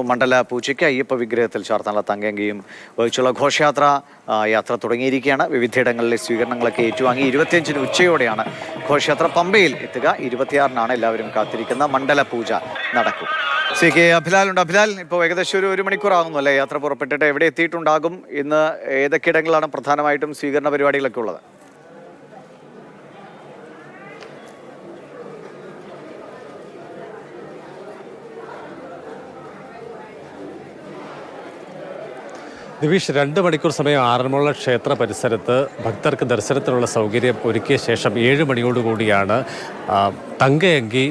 മണ്ഡല പൂജയ്ക്ക് അയ്യപ്പ വിഗ്രഹത്തിൽ ചാർത്താനുള്ള തങ്കങ്കിയും വഹിച്ചുള്ള ഘോഷയാത്ര യാത്ര തുടങ്ങിയിരിക്കുകയാണ്. വിവിധയിടങ്ങളിലെ സ്വീകരണങ്ങളൊക്കെ ഏറ്റുവാങ്ങി ഇരുപത്തിയഞ്ചിന് ഉച്ചയോടെയാണ് ഘോഷയാത്ര. പമ്പയിൽ എത്തുക. ഇരുപത്തിയാറിനാണ് എല്ലാവരും കാത്തിരിക്കുന്ന മണ്ഡല പൂജ നടക്കും. സി കെ അഭിലാൽ ഉണ്ട്. അഭിലാൽ ഇപ്പോൾ ഏകദേശം ഒരു ഒരു മണിക്കൂർ ആകുന്നു അല്ലേ? യാത്ര പുറപ്പെട്ടിട്ട് എവിടെ എത്തിയിട്ടുണ്ടാകും? ഇന്ന് ഏതൊക്കെ ഇടങ്ങളാണ് പ്രധാനമായിട്ടും സ്വീകരണ പരിപാടികളൊക്കെ ഉള്ളത്? ദിവിഷ് രണ്ട് മണിക്കൂർ സമയം ആറന്മുള ക്ഷേത്ര പരിസരത്ത് ഭക്തർക്ക് ദർശനത്തിനുള്ള സൗകര്യം ഒരുക്കിയ ശേഷം ഏഴ് മണിയോടുകൂടിയാണ് തങ്കയങ്കി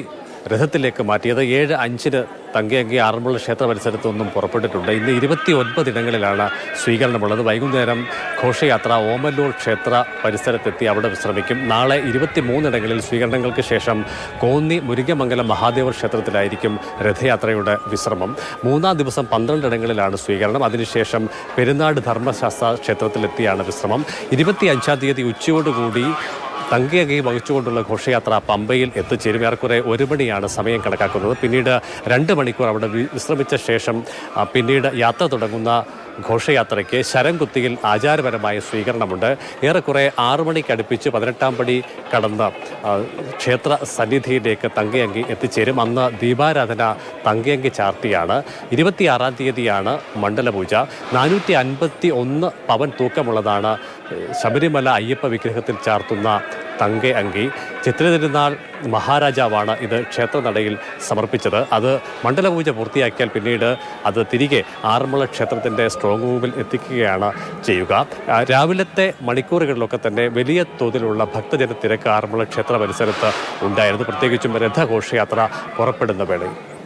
രഥത്തിലേക്ക് മാറ്റിയത് ഏഴ് അഞ്ചിന് തങ്കയങ്കി ആറന്മുള ക്ഷേത്ര പരിസരത്തു നിന്നും പുറപ്പെട്ടിട്ടുണ്ട്. ഇന്ന് ഇരുപത്തി ഒൻപത് ഇടങ്ങളിലാണ് സ്വീകരണമുള്ളത്. വൈകുന്നേരം ഘോഷയാത്ര ഓമല്ലൂർ ക്ഷേത്ര പരിസരത്തെത്തി അവിടെ വിശ്രമിക്കും. നാളെ ഇരുപത്തി മൂന്നിടങ്ങളിൽ സ്വീകരണങ്ങൾക്ക് ശേഷം കോന്നി മുരുകമംഗലം മഹാദേവ ക്ഷേത്രത്തിലായിരിക്കും രഥയാത്രയുടെ വിശ്രമം. മൂന്നാം ദിവസം പന്ത്രണ്ടിടങ്ങളിലാണ് സ്വീകരണം. അതിനുശേഷം പെരുന്നാട് ധർമ്മശാസ്ത്ര ക്ഷേത്രത്തിലെത്തിയാണ് വിശ്രമം. ഇരുപത്തി അഞ്ചാം തീയതി ഉച്ചയോടുകൂടി തങ്കയകി വഹിച്ചുകൊണ്ടുള്ള ഘോഷയാത്ര പമ്പയിൽ എത്തിച്ചേരും. ഏറെക്കുറെ ഒരു മണിയാണ് സമയം കണക്കാക്കുന്നത്. പിന്നീട് രണ്ട് മണിക്കൂർ അവിടെ വിശ്രമിച്ച ശേഷം പിന്നീട് യാത്ര തുടങ്ങുന്ന ഘോഷയാത്രയ്ക്ക് ശരംകുത്തിയിൽ ആചാരപരമായ സ്വീകരണമുണ്ട്. ഏറെക്കുറെ ആറു മണിക്ക് അടുപ്പിച്ച് പതിനെട്ടാം പടി കടന്ന് ക്ഷേത്ര സന്നിധിയിലേക്ക് തങ്കയങ്കി എത്തിച്ചേരും. അന്ന് ദീപാരാധന തങ്കയങ്കി ചാർത്തിയാണ്. ഇരുപത്തിയാറാം തീയതിയാണ് മണ്ഡലപൂജ. നാനൂറ്റി അൻപത്തി ഒന്ന് പവൻ തൂക്കമുള്ളതാണ് ശബരിമല അയ്യപ്പ വിഗ്രഹത്തിൽ ചാർത്തുന്ന തങ്ക അങ്കി. ചിത്രതിരുന്നാൾ മഹാരാജാവാണ് ഇത് ക്ഷേത്രനടയിൽ സമർപ്പിച്ചത്. അത് മണ്ഡലപൂജ പൂർത്തിയാക്കിയാൽ പിന്നീട് അത് തിരികെ ആറന്മുള ക്ഷേത്രത്തിന്റെ സ്ട്രോങ് റൂമിൽ എത്തിക്കുകയാണ് ചെയ്യുക. രാവിലത്തെ മണിക്കൂറുകളിലൊക്കെ തന്നെ വലിയ തോതിലുള്ള ഭക്തജന തിരക്ക് ആറന്മുള ക്ഷേത്ര പരിസരത്ത് ഉണ്ടായിരുന്നു. പ്രത്യേകിച്ചും രഥഘോഷയാത്ര പുറപ്പെടുന്ന വേളയിൽ.